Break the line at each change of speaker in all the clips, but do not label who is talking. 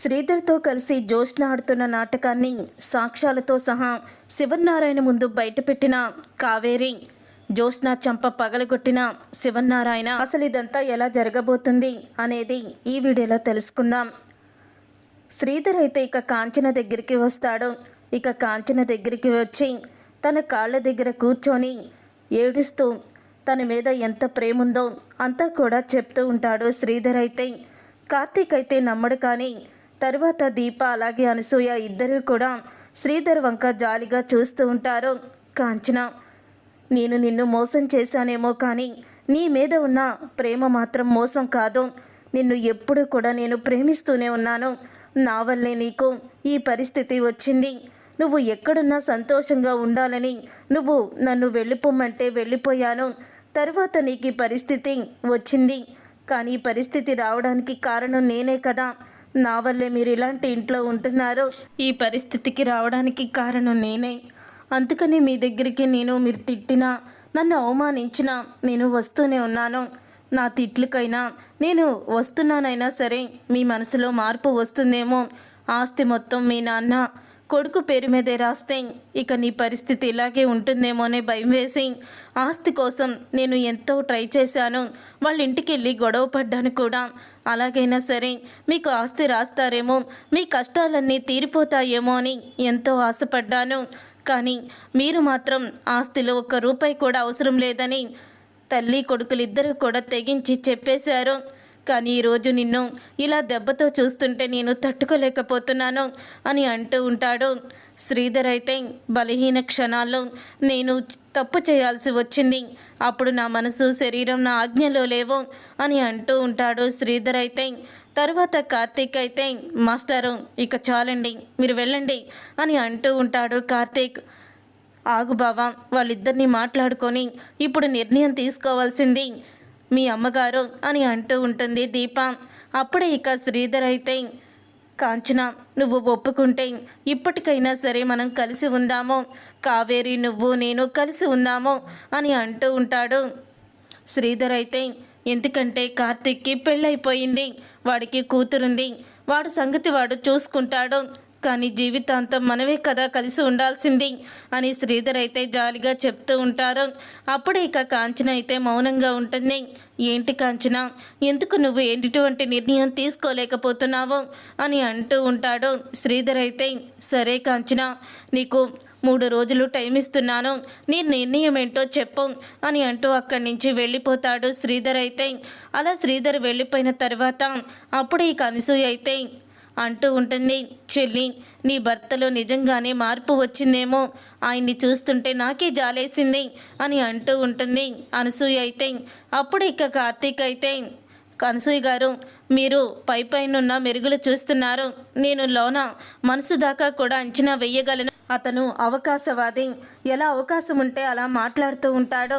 శ్రీధర్తో కలిసి జోష్న ఆడుతున్న నాటకాన్ని సాక్ష్యాలతో సహా శివనారాయణ ముందు బయటపెట్టిన కావేరి. జోష్న చంప పగలగొట్టిన శివనారాయణ అసలు ఇదంతా ఎలా జరగబోతుంది? అనేది ఈ వీడియోలో తెలుసుకుందాం. శ్రీధర్ అయితే ఇక కాంచన దగ్గరికి వస్తాడు. ఇక కాంచన దగ్గరికి వచ్చి తన కాళ్ళ దగ్గర కూర్చొని ఏడుస్తూ తన మీద ఎంత ప్రేమ ఉందో అంతా కూడా చెప్తూ ఉంటాడు శ్రీధర్ అయితే. కార్తీక్ అయితే నమ్మడు కానీ తర్వాత దీప అలాగే అనసూయ ఇద్దరు కూడా శ్రీధర్ వంక జాలిగా చూస్తూ ఉంటారు. కాంచన నేను నిన్ను మోసం చేశానేమో కానీ నీ మీద ఉన్న ప్రేమ మాత్రం మోసం కాదు. నిన్ను ఎప్పుడు కూడా నేను ప్రేమిస్తూనే ఉన్నాను. నా వల్లే నీకు ఈ పరిస్థితి వచ్చింది. నువ్వు ఎక్కడున్నా సంతోషంగా ఉండాలని నువ్వు నన్ను వెళ్ళిపోమంటే వెళ్ళిపోయాను. తర్వాత నీకు ఈ పరిస్థితి వచ్చింది. కానీ ఈ పరిస్థితి రావడానికి కారణం నేనే కదా. నా వల్లే మీరు ఇలాంటి ఇంట్లో ఉంటున్నారు. ఈ పరిస్థితికి రావడానికి కారణం నేనే. అందుకని మీ దగ్గరికి నేను మీరు తిట్టినా నన్ను అవమానించినా నేను వస్తూనే ఉన్నాను. నా తిట్లకైనా నేను వస్తున్నానైనా సరే మీ మనసులో మార్పు వస్తుందేమో. ఆస్తి మొత్తం మీ నాన్న కొడుకు పేరు మీదే రాస్తే ఇక నీ పరిస్థితి ఇలాగే ఉంటుందేమోనే భయం వేసి ఆస్తి కోసం నేను ఎంతో ట్రై చేశాను. వాళ్ళ ఇంటికి వెళ్ళి గొడవ పడ్డాను కూడా. అలాగైనా సరే మీకు ఆస్తి రాస్తారేమో మీ కష్టాలన్నీ తీరిపోతాయేమో అని ఎంతో ఆశపడ్డాను. కానీ మీరు మాత్రం ఆస్తిలో ఒక్క రూపాయి కూడా అవసరం లేదని తల్లి కొడుకులిద్దరూ కూడా తెగించి చెప్పేశారు. కానీ ఈరోజు నిన్ను ఇలా దెబ్బతో చూస్తుంటే నేను తట్టుకోలేకపోతున్నాను అని అంటూ ఉంటాడు. శ్రీధర్ అయితే బలహీన క్షణాల్లో నేను తప్పు చేయాల్సి వచ్చింది. అప్పుడు నా మనసు శరీరం నా ఆజ్ఞలో లేవు అని అంటూ ఉంటాడు శ్రీధర్ అయితే. తర్వాత కార్తీక్ అయితే మాస్టరు ఇక చాలండి మీరు వెళ్ళండి అని అంటూ ఉంటాడు కార్తీక్. ఆగు బావా వాళ్ళిద్దరిని మాట్లాడుకొని ఇప్పుడు నిర్ణయం తీసుకోవాల్సింది. మీ అమ్మగారు అని అంటూ ఉంటుంది దీప. అప్పుడే ఇక శ్రీధర్ అయితే కాంచన నువ్వు ఒప్పుకుంటే ఇప్పటికైనా సరే మనం కలిసి ఉందాము. కావేరి నువ్వు నేను కలిసి ఉందాము అని అంటూ ఉంటాడు. శ్రీధర్ అయితే ఎందుకంటే కార్తిక్కి పెళ్ళైపోయింది. వాడికి కూతురుంది. వాడు సంగతి వాడు చూసుకుంటాడు. కానీ జీవితాంతం మనమే కదా కలిసి ఉండాల్సింది అని శ్రీధర్ అయితే జాలిగా చెప్తూ ఉంటారు. అప్పుడే ఇక కాంచన అయితే మౌనంగా ఉంటుంది. ఏంటి కాంచన? ఎందుకు నువ్వు ఏంటిటువంటి నిర్ణయం తీసుకోలేకపోతున్నావు? అని అంటూ ఉంటాడు శ్రీధర్ అయితే. సరే కాంచన నీకు మూడు రోజులు టైం ఇస్తున్నాను. నీ నిర్ణయం ఏంటో చెప్పు అని అంటూ అక్కడి నుంచి వెళ్ళిపోతాడు శ్రీధర్ అయితే. అలా శ్రీధర్ వెళ్ళిపోయిన తర్వాత అప్పుడు ఈ కనసూయ అయితే అంటూ ఉంటుంది చెల్లి నీ భర్తలో నిజంగానే మార్పు వచ్చిందేమో? ఆయన్ని చూస్తుంటే నాకే జాలేసింది అని అంటూ ఉంటుంది అనసూయ అయితే. అప్పుడు ఇక కార్తీక్ అయితే అనసూయ గారు మీరు పై పైనున్న మెరుగులు చూస్తున్నారు. నేను లోన మనసు దాకా కూడా అంచనా వెయ్యగలను అతను అవకాశవాది. ఎలా అవకాశం ఉంటే అలా మాట్లాడుతూ ఉంటాడు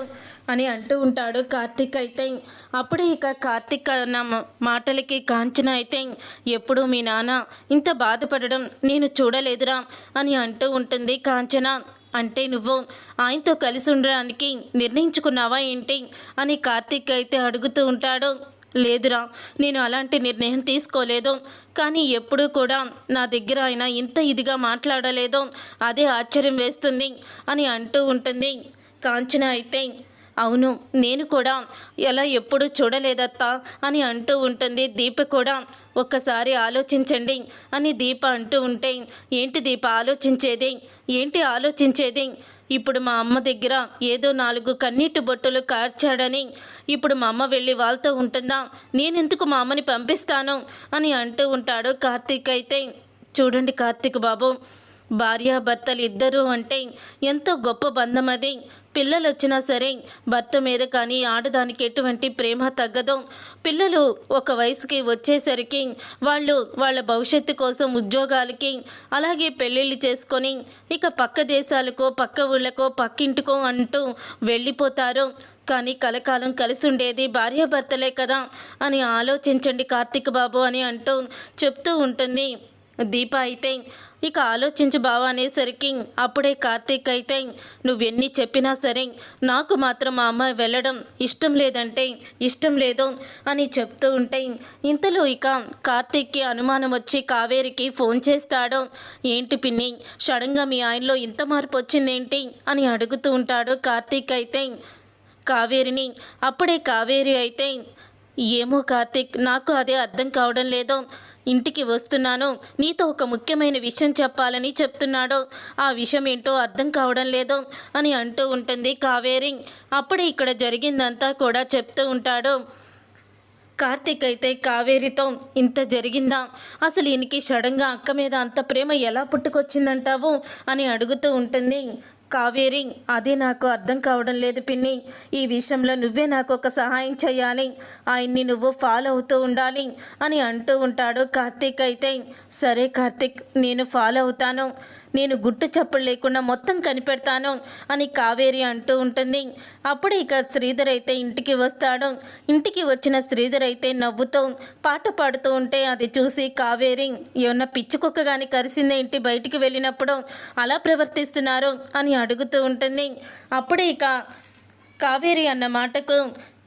అని అంటూ ఉంటాడు కార్తీక్ అయితే. అప్పుడే ఇక కార్తీక్ అన్న మాటలకి కాంచన అయితే ఎప్పుడు మీ నాన్న ఇంత బాధపడడం నేను చూడలేదురా అని అంటూ ఉంటుంది కాంచన. అంటే నువ్వు ఆయనతో కలిసి ఉండడానికి నిర్ణయించుకున్నావా ఏంటి? అని కార్తీక్ అయితే అడుగుతూ ఉంటాడు. లేదురా నేను అలాంటి నిర్ణయం తీసుకోలేదు. కానీ ఎప్పుడూ కూడా నా దగ్గర ఆయన ఇంత ఇదిగా మాట్లాడలేదు అదే ఆశ్చర్యం వేస్తుంది అని అంటూ ఉంటుంది. కాంచన అయితే అవును నేను కూడా ఎలా ఎప్పుడు చూడలేదత్తా అని అంటూ ఉంటుంది. దీప కూడా ఒక్కసారి ఆలోచించండి అని దీప అంటూ ఉంటే ఏంటి దీప ఆలోచించేది? ఏంటి ఆలోచించేది? ఇప్పుడు మా అమ్మ దగ్గర ఏదో నాలుగు కన్నీటి బొట్టులు కార్చాడని ఇప్పుడు మా అమ్మ వెళ్ళి వాళ్ళతో ఉంటుందా? నేనెందుకు మా అమ్మని పంపిస్తాను? అని అంటూ ఉంటాడు కార్తీక్ అయితే. చూడండి కార్తీక్ బాబు భార్యాభర్తలు ఇద్దరూ అంటే ఎంతో గొప్ప బంధం అది. పిల్లలు వచ్చినా సరే భర్త మీద కానీ ఆడదానికి ఎటువంటి ప్రేమ తగ్గదు. పిల్లలు ఒక వయసుకి వచ్చేసరికి వాళ్ళు వాళ్ళ భవిష్యత్తు కోసం ఉద్యోగాలకి అలాగే పెళ్ళిళ్ళు చేసుకొని ఇక పక్క దేశాలకో పక్క ఊళ్ళకో పక్కింటికో అంటూ వెళ్ళిపోతారు. కానీ కలకాలం కలిసి ఉండేది భార్యాభర్తలే కదా అని ఆలోచించండి కార్తీక్ బాబు అని అంటూ చెప్తూ ఉంటుంది. దీప అయితే ఇక ఆలోచించు బావా అనేసరికి అప్పుడే కార్తీక్ అయితే నువ్వెన్ని చెప్పినా సరే నాకు మాత్రం మా అమ్మాయి వెళ్ళడం ఇష్టం లేదంటే ఇష్టం లేదు అని చెప్తూ ఉంటే ఇంతలో ఇక కార్తీక్కి అనుమానం వచ్చి కావేరికి ఫోన్ చేస్తాడు ఏంటి పిన్ని సడన్గా మీ ఆయనలో ఇంత మార్పు వచ్చిందేంటి అని అడుగుతూ ఉంటాడు కార్తీక్ అయితే కావేరిని అప్పుడే కావేరి అయితే ఏమో కార్తీక్ నాకు అదే అర్థం కావడం లేదు ఇంటికి వస్తున్నాను. నీతో ఒక ముఖ్యమైన విషయం చెప్పాలని చెప్తున్నాడు. ఆ విషయం ఏంటో అర్థం కావడం లేదు అని అంటూ ఉంటుంది కావేరి. అప్పుడే ఇక్కడ జరిగిందంతా కూడా చెప్తూ ఉంటాడు. కార్తీక్ అయితే కావేరితో ఇంత జరిగిందా? అసలు ఈయనకి సడన్గా అక్క మీద అంత ప్రేమ ఎలా పుట్టుకొచ్చిందంటావు? అని అడుగుతూ ఉంటుంది. కావేరి అదే నాకు అర్థం కావడం లేదు పిన్ని. ఈ విషయంలో నువ్వే నాకు ఒక సహాయం చేయాలి ఆయన్ని నువ్వు ఫాలో అవుతూ ఉండాలి అని అంటూ ఉంటాడు కార్తీక్ అయితే. సరే కార్తీక్ నేను ఫాలో అవుతాను. నేను గుట్టు చప్పుడు లేకుండా మొత్తం కనిపెడతాను అని కావేరి అంటూ ఉంటుంది. అప్పుడు ఇక శ్రీధర్ అయితే ఇంటికి వస్తాడు. ఇంటికి వచ్చిన శ్రీధర్ అయితే నవ్వుతూ పాట పాడుతూ ఉంటే అది చూసి కావేరి ఏమన్నా పిచ్చుకుక్క కానీ కరిసిందే ఇంటి బయటికి వెళ్ళినప్పుడు? అలా ప్రవర్తిస్తున్నారు? అని అడుగుతూ ఉంటుంది. అప్పుడే ఇక కావేరి అన్న మాటకు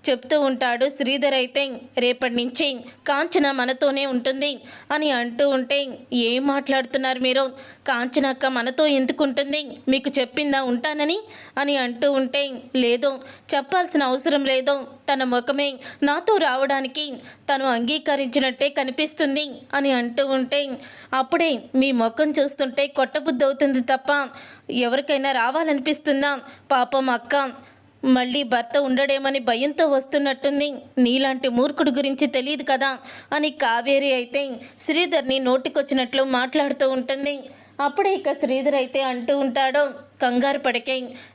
చెప్తూ ఉంటాడు శ్రీధర్ అయితే రేపటి నుంచి కాంచన మనతోనే ఉంటుంది అని అంటూ ఉంటే ఏం మాట్లాడుతున్నారు మీరు? కాంచన అక్క మనతో ఎందుకు ఉంటుంది? మీకు చెప్పిందా ఉంటానని అని అంటూ ఉంటే లేదు చెప్పాల్సిన అవసరం లేదు. తన ముఖమే నాతో రావడానికి తను అంగీకరించినట్టే కనిపిస్తుంది అని అంటూ ఉంటే అప్పుడే మీ ముఖం చూస్తుంటే కొట్టబుద్ధి అవుతుంది తప్ప ఎవరికైనా రావాలనిపిస్తుందా? పాపం అక్క మళ్ళీ భర్త ఉండడేమని భయంతో వస్తున్నట్టుంది. నీలాంటి మూర్ఖుడు గురించి తెలియదు కదా అని కావేరి అయితే శ్రీధర్ని నోటికొచ్చినట్లు మాట్లాడుతూ ఉంటుంది. అప్పుడే ఇక శ్రీధర్ అయితే అంటూ ఉంటాడు కంగారు పడకే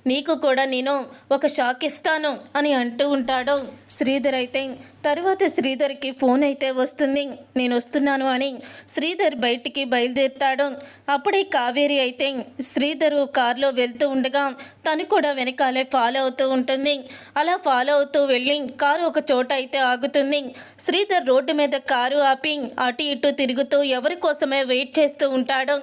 నీకు కూడా నేను ఒక షాక్ ఇస్తాను అని అంటూ ఉంటాడు. శ్రీధర్ అయితే తర్వాత శ్రీధర్కి ఫోన్ అయితే వస్తుంది నేను వస్తున్నాను అని శ్రీధర్ బయటికి బయలుదేరుతాడు. అప్పుడే కావేరి అయితే శ్రీధరు కారులో వెళ్తూ ఉండగా తను కూడా వెనకాలే ఫాలో అవుతూ ఉంటుంది. అలా ఫాలో అవుతూ వెళ్ళి కారు ఒక చోట అయితే ఆగుతుంది. శ్రీధర్ రోడ్డు మీద కారు ఆపి అటు ఇటు తిరుగుతూ ఎవరి కోసమే వెయిట్ చేస్తూ ఉంటాడు.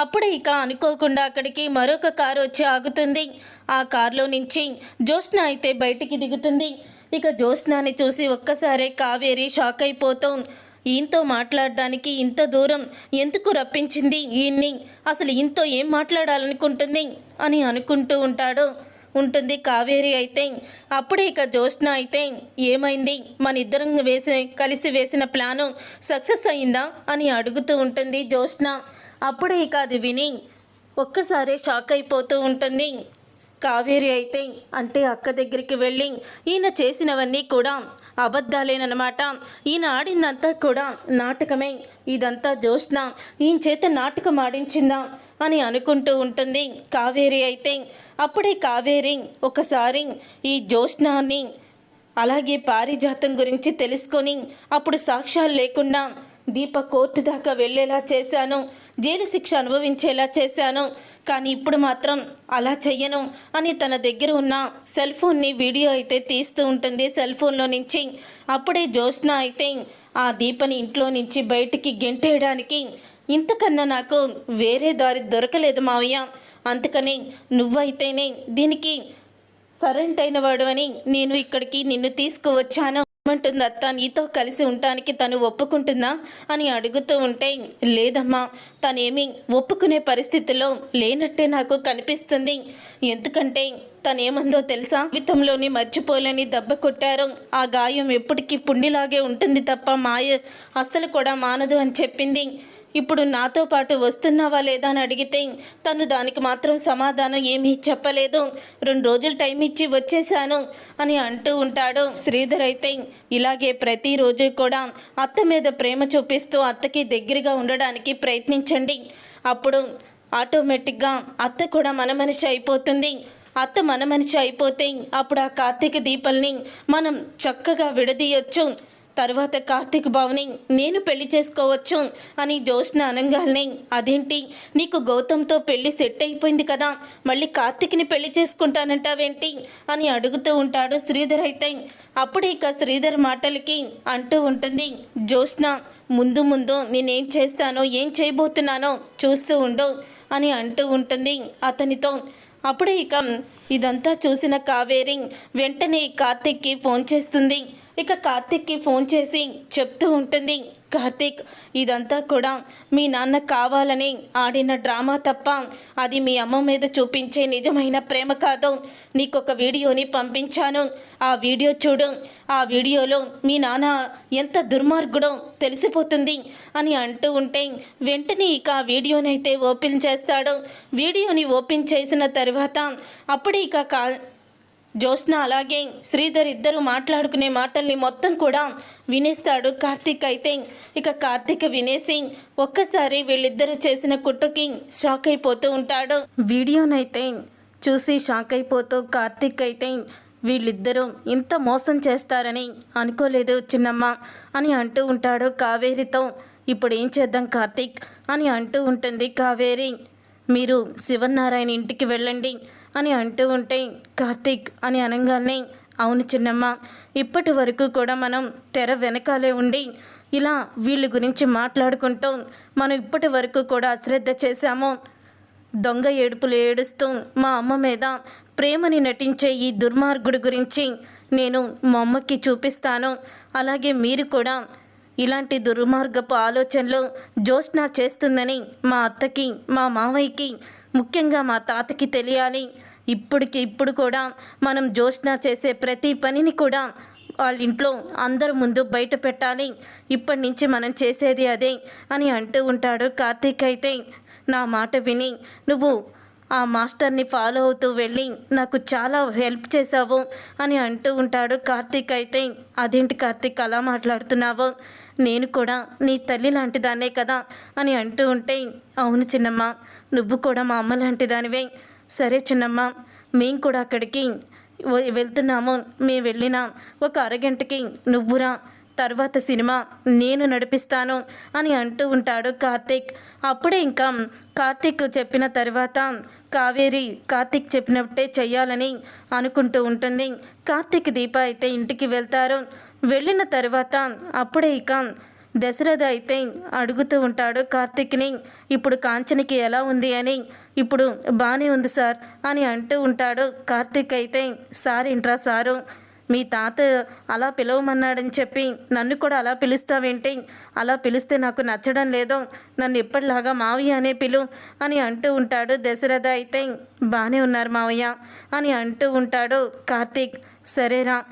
అప్పుడే ఇక అనుకోకుండా అక్కడికి మరొక కారు వచ్చి ఆగుతుంది. ఆ కారులో నుంచి జ్యోత్స్న అయితే బయటికి దిగుతుంది. ఇక జ్యోత్స్నాని చూసి ఒక్కసారే కావేరి షాక్ అయిపోతాం ఈయనతో మాట్లాడడానికి ఇంత దూరం ఎందుకు రప్పించింది ఈయన్ని? అసలు ఈయనతో ఏం మాట్లాడాలనుకుంటుంది అని అనుకుంటూ ఉంటాడు. ఉంటుంది కావేరి అయితే. అప్పుడే ఇక జ్యోత్స్న అయితే ఏమైంది? మన ఇద్దరం వేసి కలిసి వేసిన ప్లాను సక్సెస్ అయిందా అని అడుగుతూ ఉంటుంది జ్యోత్స్న. అప్పుడే ఇక అది విని ఒక్కసారే షాక్ అయిపోతూ ఉంటుంది. కావేరి అయితే అంటే అక్క దగ్గరికి వెళ్ళి ఈయన చేసినవన్నీ కూడా అబద్ధాలేనమాట ఈయన ఆడిందంతా కూడా నాటకమే. ఇదంతా జోష్న ఈయన చేత నాటకం ఆడించిందా అని అనుకుంటూ ఉంటుంది కావేరి అయితే. అప్పుడే కావేరి ఒకసారి ఈ జోష్నాన్ని అలాగే పారిజాతం గురించి తెలుసుకొని అప్పుడు సాక్ష్యాలు లేకుండా దీప కోర్టు దాకా వెళ్ళేలా చేశాను. జైలు శిక్ష అనుభవించేలా చేశాను. కానీ ఇప్పుడు మాత్రం అలా చెయ్యను అని తన దగ్గర ఉన్న సెల్ ఫోన్ని వీడియో అయితే తీస్తూ ఉంటుంది సెల్ ఫోన్లో నుంచి. అప్పుడే జ్యోత్స్న అయితే ఆ దీపని ఇంట్లో నుంచి బయటికి గెంటేయడానికి ఇంతకన్నా నాకు వేరే దారి దొరకలేదు మావయ్య. అందుకని నువ్వైతేనే దీనికి సరెంట్ అయిన వాడు అని నేను ఇక్కడికి నిన్ను తీసుకువచ్చాను. ఏమంటుంది అత్త? నీతో కలిసి ఉండటానికి తను ఒప్పుకుంటుందా? అని అడుగుతూ ఉంటే లేదమ్మా తనేమి ఒప్పుకునే పరిస్థితిలో లేనట్టే నాకు కనిపిస్తుంది. ఎందుకంటే తనేమందో తెలుసా? జీవితంలోని మర్చిపోలేని దెబ్బ కొట్టారు. ఆ గాయం ఎప్పటికీ పుండిలాగే ఉంటుంది తప్ప మాయ అస్సలు కూడా మానదు అని చెప్పింది. ఇప్పుడు నాతో పాటు వస్తున్నావా లేదా అని అడిగితే తను దానికి మాత్రం సమాధానం ఏమీ చెప్పలేదు. రెండు రోజులు టైం ఇచ్చి వచ్చేసాను అని అంటూ ఉంటాడు. శ్రీధర్ అయితే ఇలాగే ప్రతిరోజు కూడా అత్త మీద ప్రేమ చూపిస్తూ అత్తకి దగ్గరగా ఉండడానికి ప్రయత్నించండి. అప్పుడు ఆటోమేటిక్గా అత్త కూడా మన మనిషి అయిపోతుంది. అత్త మన మనిషి అయిపోతే అప్పుడు ఆ కార్తీక దీపల్ని మనం చక్కగా విడదీయొచ్చు. తర్వాత కార్తీక్ భావని నేను పెళ్ళి చేసుకోవచ్చు అని జ్యోత్స్న అనంగాల్ని అదేంటి? నీకు గౌతమ్తో పెళ్ళి సెట్ అయిపోయింది కదా మళ్ళీ కార్తీక్ని పెళ్ళి చేసుకుంటానంటావేంటి? అని అడుగుతూ ఉంటాడు శ్రీధర్ అయితే. అప్పుడు ఇక శ్రీధర్ మాటలకి అంటూ ఉంటుంది జ్యోత్స్న ముందు ముందు నేనేం చేస్తానో ఏం చేయబోతున్నానో చూస్తూ ఉండు అని అంటూ ఉంటుంది అతనితో. అప్పుడే ఇక ఇదంతా చూసిన కావేరి వెంటనే కార్తిక్కి ఫోన్ చేస్తుంది ఇక కార్తిక్కి ఫోన్ చేసి చెప్తూ ఉంటుంది కార్తిక్ ఇదంతా కూడా మీ నాన్న కావాలని ఆడిన డ్రామా తప్ప అది మీ అమ్మ మీద చూపించే నిజమైన ప్రేమ కాదు. నీకు ఒక వీడియోని పంపించాను. ఆ వీడియో చూడు. ఆ వీడియోలో మీ నాన్న ఎంత దుర్మార్గుడో తెలిసిపోతుంది అని అంటూ ఉంటే వెంటనే ఇక ఆ వీడియోనైతే ఓపెన్ చేస్తాడు. వీడియోని ఓపెన్ చేసిన తర్వాత అప్పుడే ఇక కా జ్యోత్స్న అలాగే శ్రీధర్ ఇద్దరు మాట్లాడుకునే మాటల్ని మొత్తం కూడా వినేస్తాడు కార్తీక్ అయితే. ఇక కార్తీక్ వినేసి ఒక్కసారి వీళ్ళిద్దరూ చేసిన కుట్రకి షాక్ అయిపోతూ ఉంటాడు. వీడియోనైతే చూసి షాక్ అయిపోతూ కార్తీక్ అయితే వీళ్ళిద్దరూ ఇంత మోసం చేస్తారని అనుకోలేదు చిన్నమ్మ అని అంటూ ఉంటాడు కావేరితో. ఇప్పుడు ఏం చేద్దాం కార్తీక్ అని అంటూ ఉంటుంది కావేరి. మీరు శివనారాయణ ఇంటికి వెళ్ళండి. అని అంటూ ఉంటే కార్తీక్ అని అనగానే అవును చిన్నమ్మ ఇప్పటి వరకు కూడా మనం తెర వెనకాలే ఉండి ఇలా వీళ్ళ గురించి మాట్లాడుకుంటూ మనం ఇప్పటి వరకు కూడా అశ్రద్ధ చేశాము. దొంగ ఏడుపులు ఏడుస్తూ మా అమ్మ మీద ప్రేమని నటించే ఈ దుర్మార్గుడి గురించి నేను మా అమ్మకి చూపిస్తాను. అలాగే మీరు కూడా ఇలాంటి దుర్మార్గపు ఆలోచనలు జ్యోత్స్న చేస్తుందని మా అత్తకి మా మావయ్యకి ముఖ్యంగా మా తాతకి తెలియాలి. ఇప్పటికి ఇప్పుడు కూడా మనం జ్యోత్స్న చేసే ప్రతి పనిని కూడా వాళ్ళ ఇంట్లో అందరి ముందు బయట పెట్టాలి. ఇప్పటి నుంచి మనం చేసేది అదే అని అంటూ ఉంటాడు కార్తీక్ అయితే. నా మాట విని నువ్వు ఆ మాస్టర్ని ఫాలో అవుతూ వెళ్ళి నాకు చాలా హెల్ప్ చేశావు అని అంటూ ఉంటాడు కార్తీక్. అయితే అదేంటి కార్తీక్ అలా మాట్లాడుతున్నావు? నేను కూడా నీ తల్లి లాంటిదానే కదా అని అంటూ ఉంటే అవును చిన్నమ్మ నువ్వు కూడా మా అమ్మ లాంటిదానివే. సరే చిన్నమ్మ మేము కూడా అక్కడికి వెళ్తున్నాము. మేము వెళ్ళిన ఒక అరగంటకి నువ్వురా తర్వాత సినిమా నేను నడిపిస్తాను అని అంటూ ఉంటాడు కార్తీక్. అప్పుడే ఇంకా కార్తీక్ చెప్పిన తర్వాత కావేరి కార్తిక్ చెప్పినట్టే చెయ్యాలని అనుకుంటూ ఉంటుంది. కార్తీక్ దీప అయితే ఇంటికి వెళ్తారు. వెళ్ళిన తర్వాత అప్పుడే ఇక దశరథ అయితే అడుగుతూ ఉంటాడు కార్తీక్ని ఇప్పుడు కాంచనికి ఎలా ఉంది అని? ఇప్పుడు బాగానే ఉంది సార్ అని అంటూ ఉంటాడు. కార్తీక్ అయితే సార్ ఇంట్రా సారు మీ తాత అలా పిలవమన్నాడని చెప్పి నన్ను కూడా అలా పిలుస్తావేంటి? అలా పిలిస్తే నాకు నచ్చడం లేదు. నన్ను ఎప్పటిలాగా మావయ్య అనే పిలు అని అంటూ ఉంటాడు దశరథ అయితే. బాగానే ఉన్నారు మావయ్య అని అంటూ ఉంటాడు కార్తీక్. సరేరా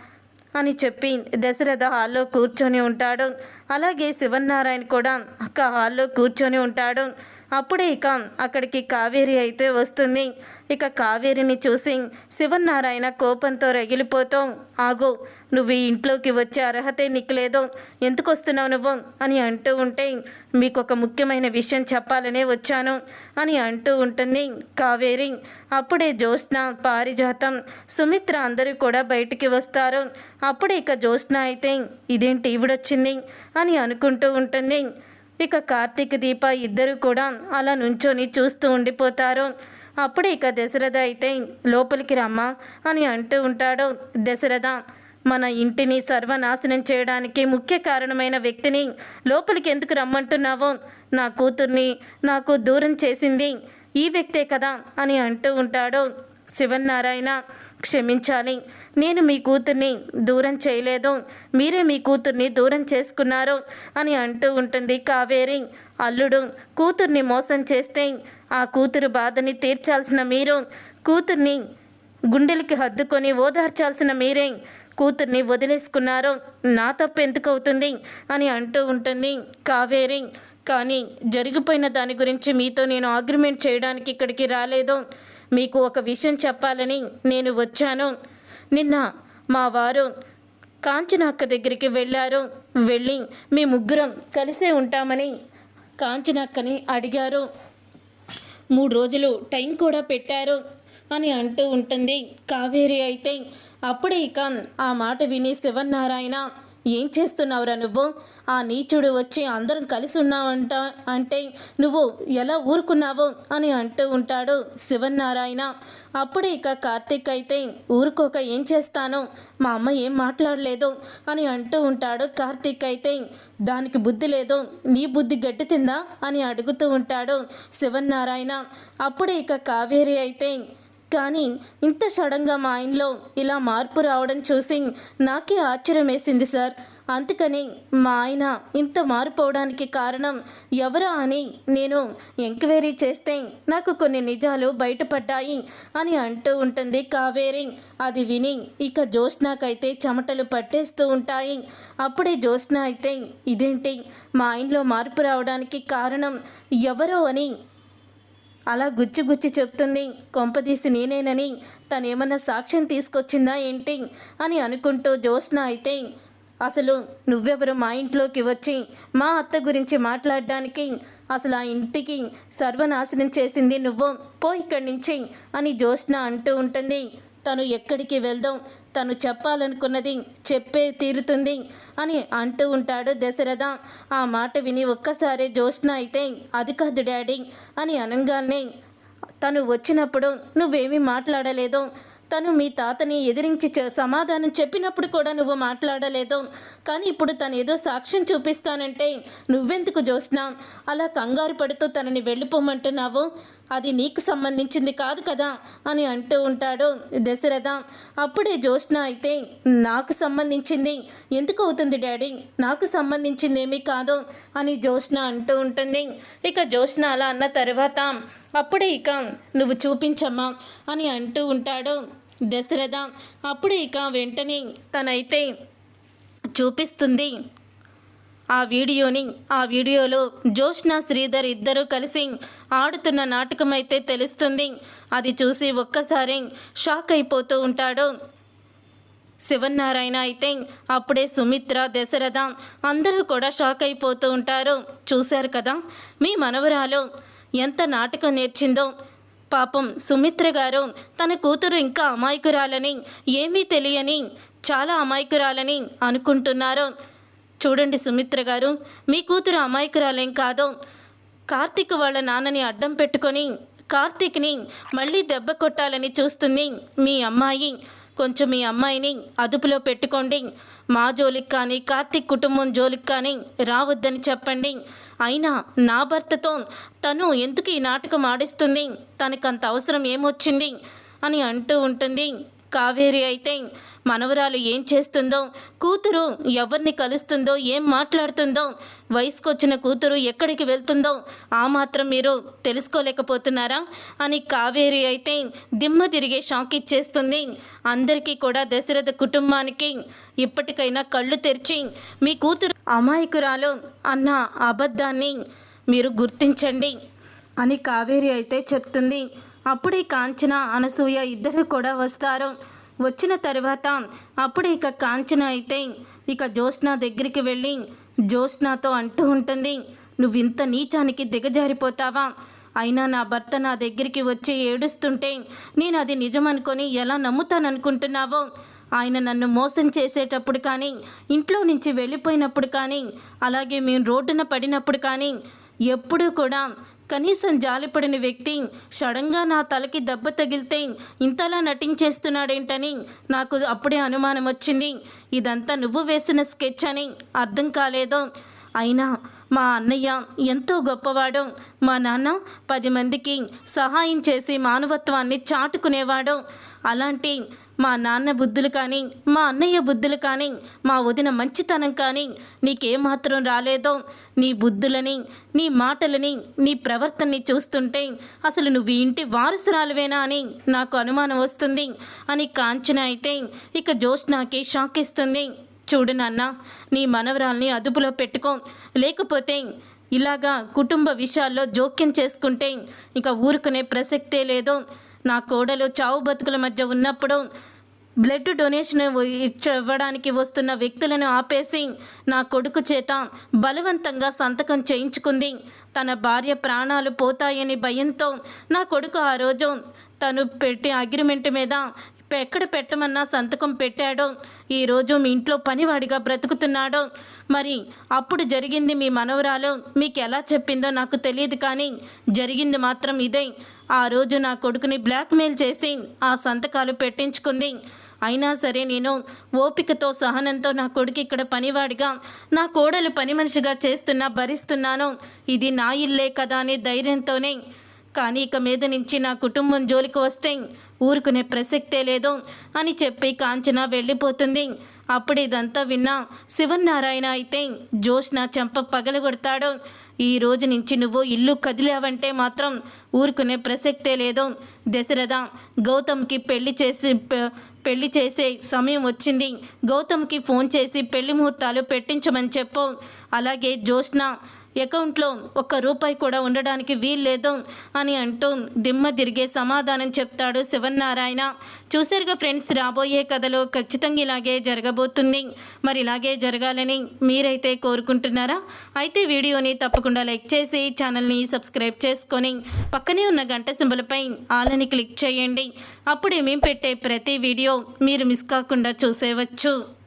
అని చెప్పి దశరథ హాల్లో కూర్చొని ఉంటాడు. అలాగే శివనారాయణ కూడా అక్క హాల్లో కూర్చొని ఉంటాడు. అప్పుడే ఇక అక్కడికి కావేరి అయితే వస్తుంది. ఇక కావేరిని చూసి శివనారాయణ కోపంతో రగిలిపోతూ ఆగు నువ్వు ఈ ఇంట్లోకి వచ్చే అర్హతే నీకు లేదు. ఎందుకు వస్తున్నావు నువ్వు? అని అంటూ ఉంటే మీకు ఒక ముఖ్యమైన విషయం చెప్పాలనే వచ్చాను అని అంటూ ఉంటుంది కావేరి. అప్పుడే జ్యోత్స్న పారిజాతం సుమిత్ర అందరూ కూడా బయటికి వస్తారు. అప్పుడే ఇక జ్యోత్స్న అయితే ఇదేంటి ఈవిడొచ్చింది? అని అనుకుంటూ ఉంటుంది. ఇక కార్తీక్ దీప ఇద్దరు కూడా అలా నుంచొని చూస్తూ ఉండిపోతారు. అప్పుడే ఇక దశరథ అయితే లోపలికి రమ్మా అని అంటూ ఉంటాడు దశరథ. మన ఇంటిని సర్వనాశనం చేయడానికి ముఖ్య కారణమైన వ్యక్తిని లోపలికి ఎందుకు రమ్మంటున్నావో? నా కూతుర్ని నాకు దూరం చేసింది ఈ వ్యక్తే కదా అని అంటూ ఉంటాడు. శివనారాయణ క్షమించాలి. నేను మీ కూతుర్ని దూరం చేయలేదు. మీరే మీ కూతుర్ని దూరం చేసుకున్నారు అని అంటూ ఉంటుంది కావేరి. అల్లుడు కూతుర్ని మోసం చేస్తే ఆ కూతురు బాధని తీర్చాల్సిన మీరు కూతుర్ని గుండెలకి హద్దుకొని ఓదార్చాల్సిన మీరే కూతుర్ని వదిలేసుకున్నారు. నా తప్పు ఎందుకు అవుతుంది? అని అంటూ ఉంటుంది కావేరి. కానీ జరిగిపోయిన దాని గురించి మీతో నేను ఆగ్రిమెంట్ చేయడానికి ఇక్కడికి రాలేదు. మీకు ఒక విషయం చెప్పాలని నేను వచ్చాను. నిన్న మా వారు కాంచనక్క దగ్గరికి వెళ్ళారు. వెళ్ళి మీ ముగ్గురం కలిసే ఉంటామని కాంచనక్కని అడిగారు. మూడు రోజులు టైం కూడా పెట్టారు అని అంటూ ఉంటుంది. కావేరి అయితే అప్పుడే ఇక ఆ మాట విని శివనారాయణ ఏం చేస్తున్నావురా నువ్వు? ఆ నీచుడు వచ్చి అందరం కలిసి ఉన్నావంట అంటే నువ్వు ఎలా ఊరుకున్నావు అని అంటూ ఉంటాడు శివనారాయణ అప్పుడే ఇక కార్తీక్ అయితే ఊరుకోక ఏం చేస్తాను? మా అమ్మ ఏం మాట్లాడలేదు అని అంటూ ఉంటాడు కార్తీక్ అయితే. దానికి బుద్ధి లేదు నీ బుద్ధి గట్టి తిందా? అని అడుగుతూ ఉంటాడు శివనారాయణ అప్పుడే ఇక కావేరి అయితే కానీ ఇంత సడన్గా మా ఆయనలో ఇలా మార్పు రావడం చూసి నాకే ఆశ్చర్యం వేసింది సార్. అందుకని మా ఆయన ఇంత మారిపోవడానికి కారణం ఎవరా అని నేను ఎంక్వైరీ చేస్తే నాకు కొన్ని నిజాలు బయటపడ్డాయి అని అంటూ ఉంటుంది కావేరి. అది విని ఇక జ్యోత్స్నాకైతే చెమటలు పట్టేస్తూ ఉంటాయి. అప్పుడే జ్యోత్స్న అయితే ఇదేంటి? మా ఆయనలో మార్పు రావడానికి కారణం ఎవరో అని అలా గుచ్చి గుచ్చి చెప్తుంది కొంపదీసి నేనేనని? తనేమన్నా సాక్ష్యం తీసుకొచ్చిందా ఏంటి? అని అనుకుంటూ జ్యోత్స్న అయితే అసలు నువ్వెవరు మా ఇంట్లోకి వచ్చి మా అత్త గురించి మాట్లాడడానికి? అసలు ఆ ఇంటికి సర్వనాశనం చేసింది నువ్వు. పో ఇక్కడి నుంచి అని జ్యోత్స్న అంటూ ఉంటుంది. తను ఎక్కడికి వెళ్దాం? తను చెప్పాలనుకున్నది చెప్పే తీరుతుంది అని అంటూ ఉంటాడు దశరథ. ఆ మాట విని ఒక్కసారి జ్యోత్స్న అయితే అది కాదు డాడీ అని అనగానే తను వచ్చినప్పుడు నువ్వేమీ మాట్లాడలేదు. తను మీ తాతని ఎదిరించి సమాధానం చెప్పినప్పుడు కూడా నువ్వు మాట్లాడలేదు. కానీ ఇప్పుడు తను ఏదో సాక్ష్యం చూపిస్తానంటే నువ్వెందుకు జోస్నా అలా కంగారు పడుతూ తనని వెళ్ళిపోమంటున్నావు? అది నీకు సంబంధించింది కాదు కదా అని అంటూ ఉంటాడు దశరథ. అప్పుడే జ్యోత్స్న అయితే నాకు సంబంధించింది. ఎందుకు అవుతుంది డాడీ? నాకు సంబంధించింది ఏమీ కాదు అని జ్యోత్స్న అంటూ ఉంటుంది. ఇక జ్యోత్స్న అలా అన్న తర్వాత అప్పుడే ఇక నువ్వు చూపించమ్మా అని అంటూ ఉంటాడు దశరథ. అప్పుడే ఇక వెంటనే తనైతే చూపిస్తుంది. ఆ వీడియోని ఆ వీడియోలో జోష్న శ్రీధర్ ఇద్దరూ కలిసి ఆడుతున్న నాటకం అయితే తెలుస్తుంది. అది చూసి ఒక్కసారి షాక్ అయిపోతూ ఉంటాడు. శివనారాయణ అయితే అప్పుడే సుమిత్ర దశరథ అందరూ కూడా షాక్ అయిపోతూ ఉంటారు. చూశారు కదా మీ మనవరాలు ఎంత నాటకం నేర్చిందో. పాపం సుమిత్ర గారు తన కూతురు ఇంకా అమాయకురాలని ఏమీ తెలియని చాలా అమాయకురాలని అనుకుంటున్నారు. చూడండి సుమిత్ర గారు మీ కూతురు అమాయకురాలేం కాదు. కార్తీక్ వాళ్ళ నాన్నని అడ్డం పెట్టుకొని కార్తీక్ని మళ్ళీ దెబ్బ కొట్టాలని చూస్తుంది మీ అమ్మాయి. కొంచెం మీ అమ్మాయిని అదుపులో పెట్టుకోండి. మా జోలికి కానీ కార్తీక్ కుటుంబం జోలికి కానీ రావద్దని చెప్పండి. అయినా నా భర్తతో తను ఎందుకు ఈ నాటకం ఆడిస్తుంది? తనకంత అవసరం ఏమొచ్చింది? అని అంటూ ఉంటుంది. కావేరి అయితే మనవరాలు ఏం చేస్తుందో కూతురు ఎవరిని కలుస్తుందో ఏం మాట్లాడుతుందో వయసుకొచ్చిన కూతురు ఎక్కడికి వెళ్తుందో ఆ మాత్రం మీరు తెలుసుకోలేకపోతున్నారా? అని కావేరి అయితే దిమ్మ తిరిగే షాక్ ఇచ్చేస్తుంది. అందరికీ కూడా దశరథ కుటుంబానికి ఇప్పటికైనా కళ్ళు తెరిచి మీ కూతురు అమాయకురాలు అన్న అబద్ధాన్ని మీరు గుర్తించండి అని కావేరి అయితే చెప్తుంది. అప్పుడే కాంచన అనసూయ ఇద్దరు కూడా వస్తారు. వచ్చిన తర్వాత అప్పుడే ఇక కాంచన అయితే ఇక జ్యోత్స్న దగ్గరికి వెళ్ళి జ్యోత్స్నాతో అంటూ ఉంటుంది నువ్వు ఇంత నీచానికి దిగజారిపోతావా? అయినా నా భర్త నా దగ్గరికి వచ్చి ఏడుస్తుంటే నేను అది నిజమనుకొని ఎలా నమ్ముతాననుకుంటున్నావో? ఆయన నన్ను మోసం చేసేటప్పుడు కానీ ఇంట్లో నుంచి వెళ్ళిపోయినప్పుడు కానీ అలాగే మేము రోడ్డున పడినప్పుడు కానీ ఎప్పుడూ కూడా కనీసం జాలిపడిన వ్యక్తి సడన్గా నా తలకి దెబ్బ తగిలితే ఇంతలా నటించేస్తున్నాడేంటని నాకు అప్పుడే అనుమానం వచ్చింది. ఇదంతా నువ్వు వేసిన స్కెచ్ అని అర్థం కాలేదు. అయినా మా అన్నయ్య ఎంతో గొప్పవాడు. మా నాన్న పది మందికి సహాయం చేసి మానవత్వాన్ని చాటుకునేవాడు. అలాంటి మా నాన్న బుద్ధులు కానీ మా అన్నయ్య బుద్ధులు కానీ మా వదిన మంచితనం కానీ నీకేమాత్రం రాలేదో? నీ బుద్ధులని నీ మాటలని నీ ప్రవర్తనని చూస్తుంటే అసలు నువ్వు ఇంటి వారసురాలువేనా అని నాకు అనుమానం వస్తుంది. అని కాంచన అయితే ఇక జ్యోత్స్నాకి షాక్ ఇస్తుంది చూడు నాన్న నీ మనవరాల్ని అదుపులో పెట్టుకో. లేకపోతే ఇలాగా కుటుంబ విషయాల్లో జోక్యం చేసుకుంటే ఇక ఊరుకునే ప్రసక్తే లేదు. నా కోడలు చావు బతుకుల మధ్య ఉన్నప్పుడు బ్లడ్ డొనేషన్ ఇవ్వడానికి వస్తున్న వ్యక్తులను ఆపేసి నా కొడుకు చేత బలవంతంగా సంతకం చేయించుకుంది. తన భార్య ప్రాణాలు పోతాయని భయంతో నా కొడుకు ఆ రోజు తను పెట్టి అగ్రిమెంట్ మీద ఎక్కడ పెట్టమన్నా సంతకం పెట్టాడో. ఈరోజు మీ ఇంట్లో పనివాడిగా బ్రతుకుతున్నాడో. మరి అప్పుడు జరిగింది మీ మనవరాలు. మీకు ఎలా చెప్పిందో నాకు తెలియదు కానీ జరిగింది మాత్రం ఇదే. ఆ రోజు నా కొడుకుని బ్లాక్మెయిల్ చేసి ఆ సంతకాలు పెట్టించుకుంది. అయినా సరే నేను ఓపికతో సహనంతో నా కొడుకు ఇక్కడ పనివాడిగా నా కోడలు పని మనిషిగా చేస్తున్నా భరిస్తున్నాను. ఇది నా ఇల్లే కదా అనే ధైర్యంతోనే. కానీ ఇక మీద నుంచి నా కుటుంబం జోలికి వస్తే ఊరుకునే ప్రసక్తే లేదు అని చెప్పి కాంచన వెళ్ళిపోతుంది. అప్పుడు ఇదంతా విన్నా శివనారాయణ అయితే జోష్న చెంప పగలగొడతాడు. ఈ రోజు నుంచి నువ్వు ఇల్లు కదిలావంటే మాత్రం ఊరుకునే ప్రసక్తే లేదు. దశరథ గౌతమ్కి పెళ్ళి చేసి పె- పెళ్ళి చేసే సమయం వచ్చింది. గౌతమ్కి ఫోన్ చేసి పెళ్ళి ముహూర్తాలు పెట్టించమని చెప్పు. అలాగే జ్యోత్స్న అకౌంట్లో ఒక్క రూపాయి కూడా ఉండడానికి వీల్లేదు అని అంటూ దిమ్మ తిరిగే సమాధానం చెప్తాడు శివన్నారాయణ. చూసారుగా ఫ్రెండ్స్ రాబోయే కథలో ఖచ్చితంగా ఇలాగే జరగబోతుంది. మరి ఇలాగే జరగాలని మీరైతే కోరుకుంటున్నారా? అయితే వీడియోని తప్పకుండా లైక్ చేసి ఛానల్ని సబ్స్క్రైబ్ చేసుకొని పక్కనే ఉన్న గంట సింబలపై ఆలని క్లిక్ చేయండి. అప్పుడే మేము పెట్టే ప్రతి వీడియో మీరు మిస్ కాకుండా చూసేవచ్చు.